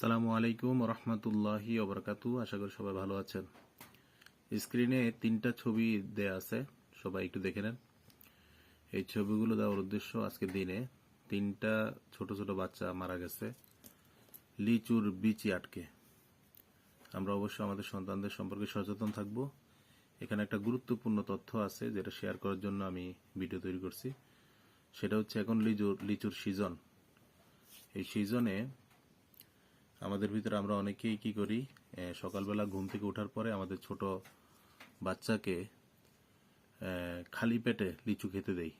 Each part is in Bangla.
সালামু আলাইকুম রহমতুল্লাহি ওবরাকাতু আশা করি সবাই ভালো আছেন। স্ক্রিনে তিনটা ছবি দেয়া আছে, সবাই একটু দেখে নেন। এই ছবিগুলো দেওয়ার উদ্দেশ্য আজকে দিনে তিনটা ছোট ছোট বাচ্চা মারা গেছে, লিচুর বিচি আটকে। আমরা অবশ্য আমাদের সন্তানদের সম্পর্কে সচেতন থাকব। এখানে একটা গুরুত্বপূর্ণ তথ্য আছে, যেটা শেয়ার করার জন্য আমি ভিডিও তৈরি করছি। সেটা হচ্ছে এখন লিচুর লিচুর সিজন। এই সিজনে আমাদের ভিতরে আমরা অনেকেই কি করি সকালবেলা ঘুম থেকে ওঠার পরে আমাদের ছোট বাচ্চাকে খালি পেটে লিচু খেতে দেই।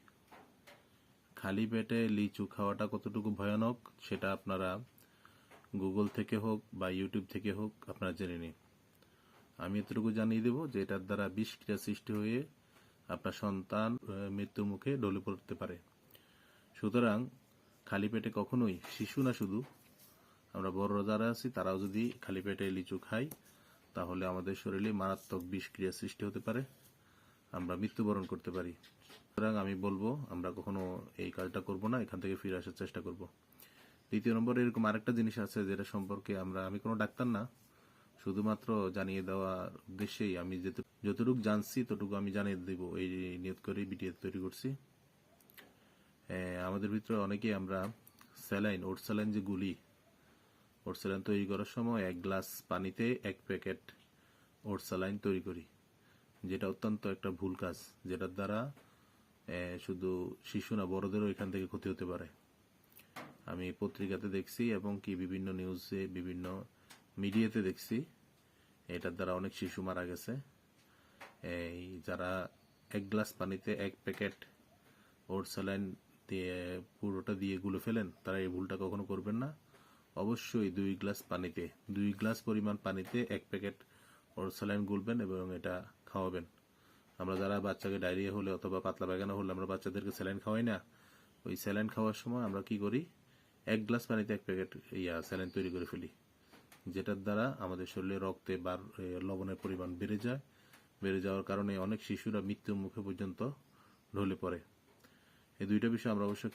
খালি পেটে লিচু খাওয়াটা কতটুকু ভয়ানক সেটা আপনারা গুগল থেকে হোক বা ইউটিউব থেকে হোক আপনারা জেনে নিন। আমি এতটুকু জানিয়ে দেব যে এটার দ্বারা বিষক্রিয়া সৃষ্টি হয়ে আপনার সন্তান এ, মৃত্যুর মুখে ঢলে পড়তে পারে। সুতরাং খালি পেটে কখনোই শিশু না শুধু আমরা বড়রা যারা আছি, তারাও যদি খালি পেটে লিচু খাই তাহলে আমাদের শরীরে মারাত্মক বিষক্রিয়া সৃষ্টি হতে পারে। আমরা মৃত্যুবরণ করতে পারি। সুতরাং আমি বলব, আমরা কখনো এই কাজটা করব না, এখান থেকে ফিরে আসার চেষ্টা করব। দ্বিতীয় নম্বর এরকম আরেকটা জিনিস আছে যেটা সম্পর্কে আমরা, আমি কোনো ডাক্তার না, শুধুমাত্র জানিয়ে দেওয়ার উদ্দেশ্যেই আমি যতটুকু জানছি ততটুকু আমি জানিয়ে দেব, এই নিয়ত করে ভিডিও তৈরি করছি। আমাদের ভিতরে অনেকেই আমরা স্যালাইন ওট স্যালাইন যে গুলি ওট স্যালাইন তৈরি করার সময় এক গ্লাস পানিতে এক প্যাকেট ওট স্যালাইন তৈরি করি, যেটা অত্যন্ত একটা ভুল কাজ, যেটার দ্বারা শুধু শিশু না, বড়দেরও এখান থেকে ক্ষতি হতে পারে। আমি পত্রিকাতে দেখছি এবং কি বিভিন্ন নিউজে, বিভিন্ন মিডিয়াতে দেখছি, এটার দ্বারা অনেক শিশু মারা গেছে। এই যারা এক গ্লাস পানিতে এক প্যাকেট ওট স্যালাইন দিয়ে, পুরোটা দিয়ে গুলে ফেলেন, তারা এই ভুলটা কখনো করবেন না। অবশ্যই দুই গ্লাস পানিতে দুই গ্লাস পরিমাণ পানিতে এক প্যাকেট ওট স্যালাইন গুলবেন এবং এটা খাওয়াবেন। আমরা যারা বাচ্চাকে ডায়রিয়া হলে অথবা পাতলা পায়খানা হলে আমরা বাচ্চাদেরকে স্যালাইন খাওয়াই না। ওই স্যালাইন খাওয়ার সময় আমরা কি করি? এক গ্লাস পানিতে এক প্যাকেট ইয়া স্যালাইন তৈরি করে ফেলি যেটার দ্বারা আমাদের শরীরে রক্তে বা এ, লবণের পরিমাণ বেড়ে যায়। বেড়ে যাওয়ার কারণে অনেক শিশুরা মৃত্যুর মুখে পর্যন্ত ঢলে পড়ে। এই দুইটা বিষয় আমরা অবশ্যই